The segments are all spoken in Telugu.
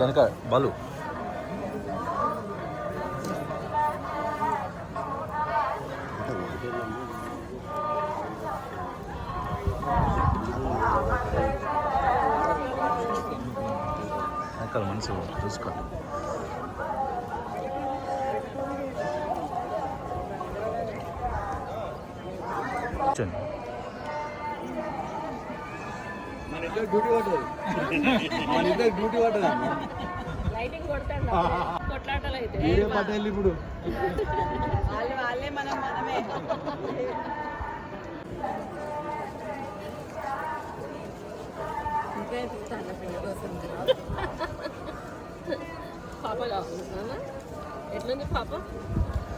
వెనక బలు. వెనకాల మనసు చూసుకోండి. పట్టేళ్ళు ఇప్పుడు. పాప కాకుండా ఎట్లుంది పాప?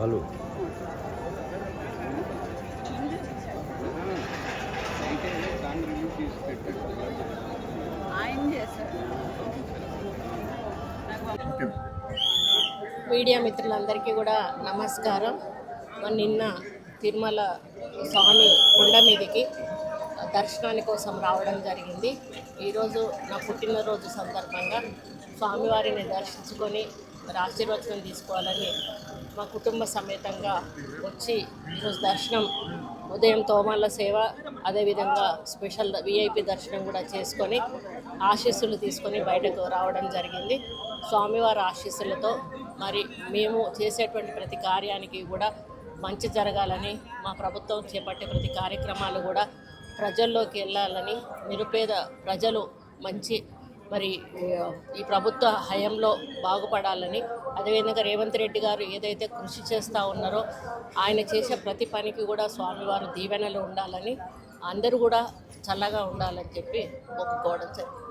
ভালো। మీడియా మిత్రులందరికీ కూడా నమస్కారం. నిన్న తిరుమల స్వామి కొండ మీదకి దర్శనాని కోసం రావడం జరిగింది. ఈరోజు నా పుట్టినరోజు సందర్భంగా స్వామివారిని దర్శించుకొని మరి ఆశీర్వచనం తీసుకోవాలని మా కుటుంబ సమేతంగా వచ్చి ఈరోజు దర్శనం ఉదయం తోమాల సేవ అదేవిధంగా స్పెషల్ విఐపి దర్శనం కూడా చేసుకొని ఆశీస్సులు తీసుకొని బయటకు రావడం జరిగింది. స్వామివారి ఆశీస్సులతో మరి మేము చేసేటువంటి ప్రతి కార్యానికి కూడా మంచి జరగాలని మా ప్రభుత్వం చేపట్టే ప్రతి కార్యక్రమాలు కూడా ప్రజల్లోకి వెళ్ళాలని నిరుపేద ప్రజలు మంచి మరి ఈ ప్రభుత్వ హయంలో బాగుపడాలని. అదేవిధంగా రేవంత్ రెడ్డి గారు ఏదైతే కృషి చేస్తూ ఉన్నారో ఆయన చేసే ప్రతి పనికి కూడా స్వామివారు దీవెనలు ఉండాలని అందరూ కూడా చల్లగా ఉండాలని చెప్పి మొక్కుకోవడం జరిగింది